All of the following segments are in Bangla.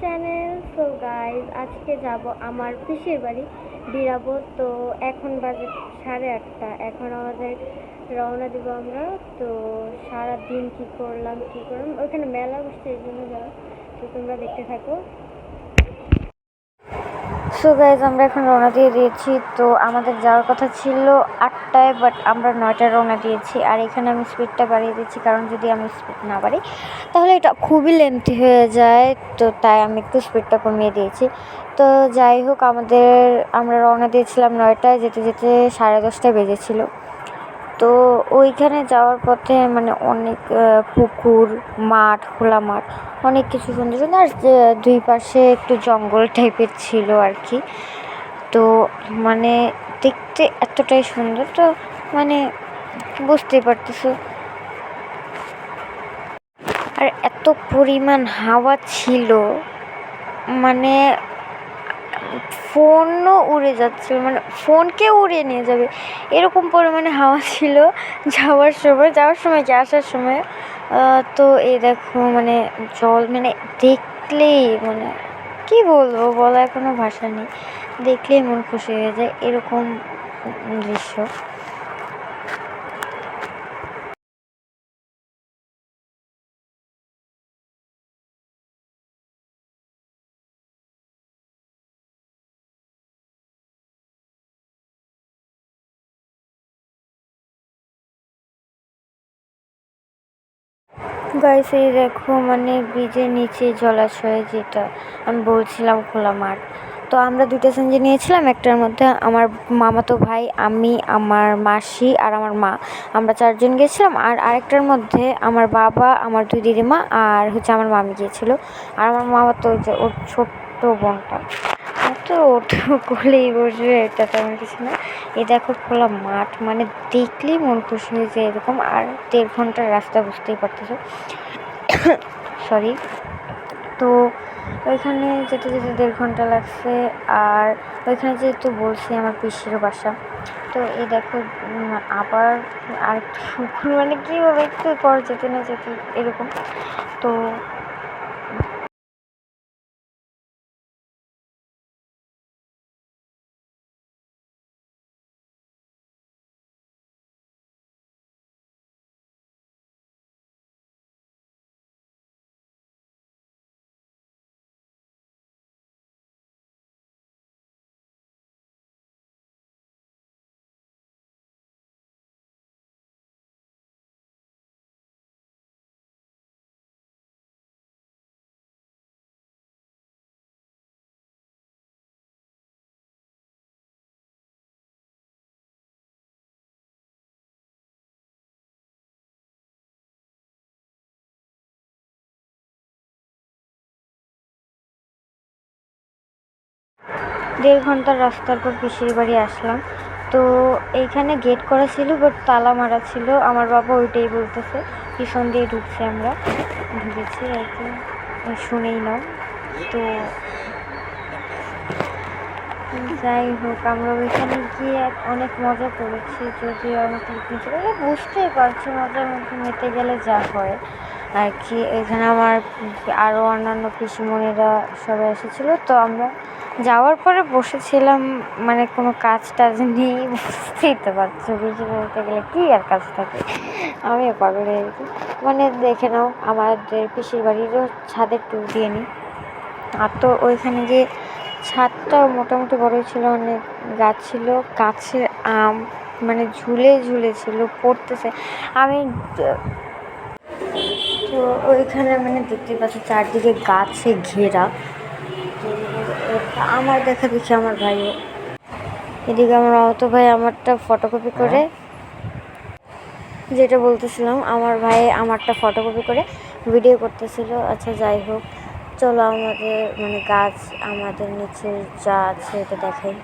চ্যানেল সো গাইজ আজকে যাব আমার পিসির বাড়ি। বিরাব তো এখন বাজে সাড়ে আটটা। এখন আমাদের রওনা দিব আমরা। তো সারা দিন কি করলাম কি করলাম? ওইখানে মেলা বসছে, এই জন্য যাওয়া তো তোমরা দেখতে থাকো। সো গাইজ আমরা এখন রওনা দিয়ে দিয়েছি। তো আমাদের যাওয়ার কথা ছিল আটটায় বাট আমরা নয়টায় রওনা দিয়েছি। আর এখানে আমি স্পিডটা বাড়িয়ে দিচ্ছি, কারণ যদি আমি স্পিড না বাড়ি, তাহলে এটা খুবই লেন্থি হয়ে যায়। তো তাই আমি একটু স্পিডটা কমিয়ে দিয়েছি। তো যাই হোক, আমাদের, আমরা রওনা দিয়েছিলাম নয়টায়, যেতে যেতে সাড়ে দশটায় বেজেছিল। তো ওইখানে যাওয়ার পথে মানে অনেক পুকুর, মাঠ, খোলা মাঠ অনেক কিছু সুন্দর সুন্দর আর দুই পাশে একটু জঙ্গল টাইপের ছিল আর কি। তো মানে দেখতে এতটাই সুন্দর, তো মানে বুঝতেই পারতেছো। আর এত পরিমাণ হাওয়া ছিল মানে ফোনও উড়ে যাচ্ছিল মানে ফোনকে উড়িয়ে নিয়ে যাবে। এরকম পরিমাণে হাওয়া ছিল যাওয়ার সময় যাওয়ার সময় কি আসার সময়? তো এই দেখো মানে জল মানে দেখলেই মানে কি বলব, বলার কোনো ভাষা নেই। দেখলেই মন খুশি হয়ে যায় এরকম দৃশ্য। গাইস এই দেখো মানে ব্রিজের নিচে জলাশয় যেটা আমি বলছিলাম খোলা মাঠ। তো আমরা দুইটা সেঞ্জি নিয়েছিলাম, একটার মধ্যে আমার মামাতো ভাই, আমি, আমার মাসি আর আমার মা। আমরা চারজন গেছিলাম আর আরেকটার মধ্যে আমার বাবা, আমার দুই দিদিমা আর হচ্ছে আমার মামি গিয়েছিল। আর আমার মামা তো যে ওর ছোট্ট বোনটা। তো ওটা কোলেই বসবে, এটা তেমন কিছু না। এই দেখো খোলা মাঠ মানে দেখলেই মন খুশি হয়ে যায় এরকম। আর দেড় ঘণ্টার রাস্তা বুঝতেই পারতেছো। সরি তো ওইখানে যেতে যেতে দেড় ঘণ্টা লাগছে, আর ওইখানে যেহেতু বলছি আমার পিসির বাসা, তো এই দেখো আবার আর মানে কী হবে একটু পর যেতে না যেতে এরকম। তো দেড় ঘণ্টার রাস্তার পর পিসির বাড়ি আসলাম। তো এইখানে গেট করা ছিল বাট তালা মারা ছিল। আমার বাবা ওইটাই বলতেছে, পিছন দিয়ে ঢুকছে আমরা। ঢুকেছি আর কি। শুনেই নাও। তো যাই হোক, আমরা ওইখানে গিয়ে অনেক মজা করেছি। যদিও আমাকে কিছু বুঝতেই পারছি, মজার মধ্যে মেতে গেলে যা হয়। আর কি, এখানে আমার আরও অন্যান্য পিসিমণিরা সবাই এসেছিল, তো আমরা যাওয়ার পরে বসেছিলাম মানে কোনো কাজ টাজ নেই, বুঝতেই তো পারছ বেশি বলতে গেলে কী আর কাজ থাকে? আমিও পাগল হয়ে গেছি। মানে দেখে নাও, আমাদের পিসির বাড়িরও ছাদের টুর দিয়ে নিই। আর তো ওইখানে যে ছাদটা মোটামুটি বড়ই ছিল অনেক গাছ ছিল, গাছের আম মানে ঝুলে ঝুলে ছিল, পড়তেছে। আমি ওইখানে মানে দেখতে পাচ্ছি চারদিকে গাছে ঘেরা। আমার দেখা দেখি আমার ভাইও। এদিকে আমার অত ভাই আমারটা ফটোকপি করে। যেটা বলতেছিলাম, আমার ভাই আমারটা ফটোকপি করে ভিডিও করতেছিল। আচ্ছা যাই হোক, চলো আমাদের মানে গাছ আমাদের নিচে যা আছে এটা দেখাই।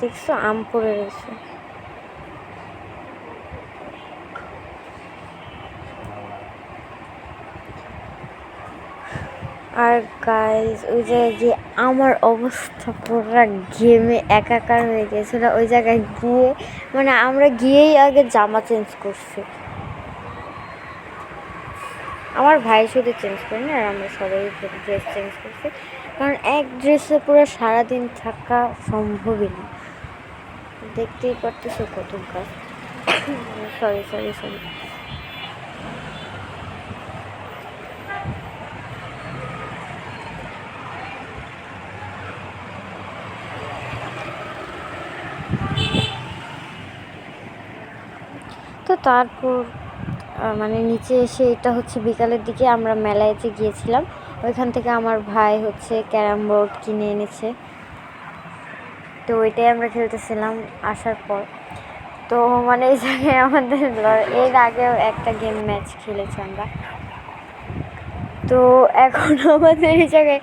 দেখছ, আম পড়ে রয়েছে। আর গাইজ ওই জায়গায় গিয়ে আমার অবস্থা পুরো ঘেমে একাকার হয়ে গেছিল। ওই জায়গায় গিয়ে মানে আমরা গিয়েই আগে জামা চেঞ্জ করছি। আমার ভাই শুধু চেঞ্জ করি না, আর আমরা সবাই ড্রেস চেঞ্জ করছি। কারণ এক ড্রেসে পুরো সারাদিন থাকা সম্ভবই না। দেখতেই পারতেছো কত গাছ সরি সরি সরি তারপর মানে নিচে এসে এটা হচ্ছে বিকালের দিকে আমরা মেলায় যে গিয়েছিলাম, ওইখান থেকে আমার ভাই হচ্ছে ক্যারাম বোর্ড কিনে এনেছে। তো ওইটাই আমরা খেলতেছিলাম আসার পর। তো মানে এই জায়গায় আমাদের এর আগেও একটা গেম ম্যাচ খেলেছি আমরা। তো এখন আমাদের এই জায়গায়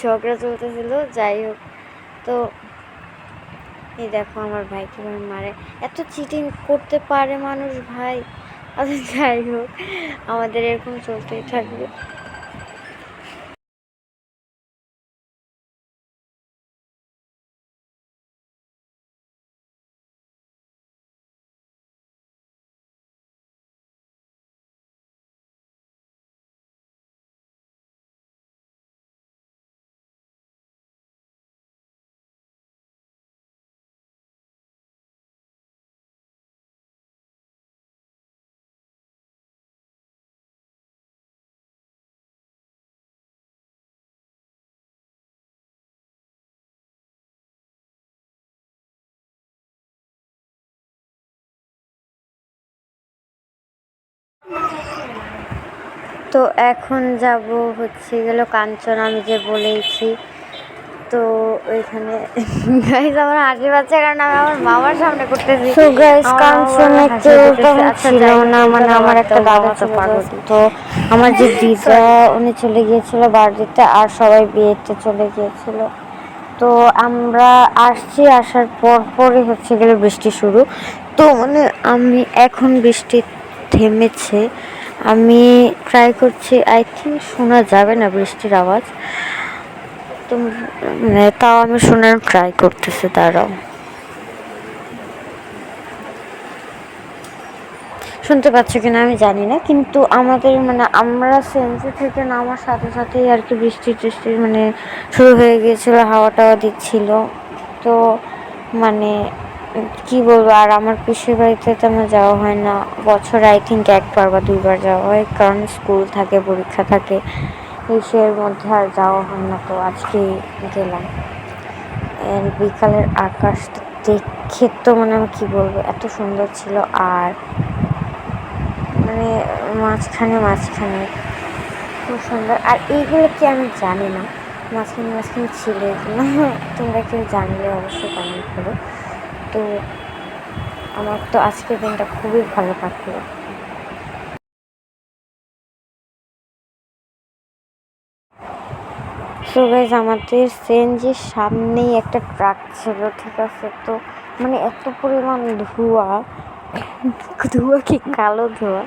ঝগড়া চলতেছিল, যাই হোক। তো এই দেখো আমার ভাই কীভাবে মারে। এত চিটিং করতে পারে মানুষ ভাই? আচ্ছা যাই হোক, আমাদের এরকম চলতেই থাকবে। তো এখন যাব হচ্ছে গেলো কাঞ্চন আমি যে বলেইছি। তো ওইখানে গাইজ আমার হাসি পাচ্ছে কারণ আমি আমার মামার সামনে করতেছি। Guys, আমার কাঞ্চনে কেউ পেতেছে। আচ্ছা, ছিল না, মানে আমার একটা দাদা তো পাগল। তো আমার যে দিদা উনি চলে গিয়েছিল বাড়িতে আর সবাই বিয়েতে চলে গিয়েছিল। তো আমরা আসছি আসার পর পরই হচ্ছে গেলে বৃষ্টি শুরু। তো মানে আমি এখন বৃষ্টি থেমেছে আমি ট্রাই করছি আই থিঙ্ক শোনা যাবে না বৃষ্টির আওয়াজ। তো মানে তাও আমি শোনার ট্রাই করতেছি তারাও শুনতে পাচ্ছ কিনা আমি জানি না, কিন্তু আমাদের মানে আমরা সেন্সি থেকে নামার সাথে সাথেই আর কি বৃষ্টি টিষ্টি মানে শুরু হয়ে গিয়েছিল হাওয়া টাওয়া দিচ্ছিল। তো মানে কি বলব, আর আমার পিসির বাড়িতে তেমন যাওয়া হয় না। বছর আই থিঙ্ক একবার বা দুইবার যাওয়া হয়, কারণ স্কুল থাকে, পরীক্ষা থাকে। এর মধ্যে আর যাওয়া হয় না তো আজকে গেলাম। বিকালের আকাশটা দেখে তো মানে আমি কি বলব, এত সুন্দর ছিল, আর মানে মাঝখানে মাঝখানে খুব সুন্দর। আর এইগুলো কি আমি জানি না? মাঝখানে মাঝখানে ছিল এগুলো। তোমরা কেউ জানলে অবশ্যই কমেন্ট করো। তো আমার তো আজকের দিনটা খুবই ভালো কাটলো। সো গাইজ আমাদের সিএনজির সামনেই একটা ট্রাক ছিল, ঠিক আছে? তো মানে এত পরিমাণ ধোঁয়া ধোঁয়া কি কালো ধোঁয়া?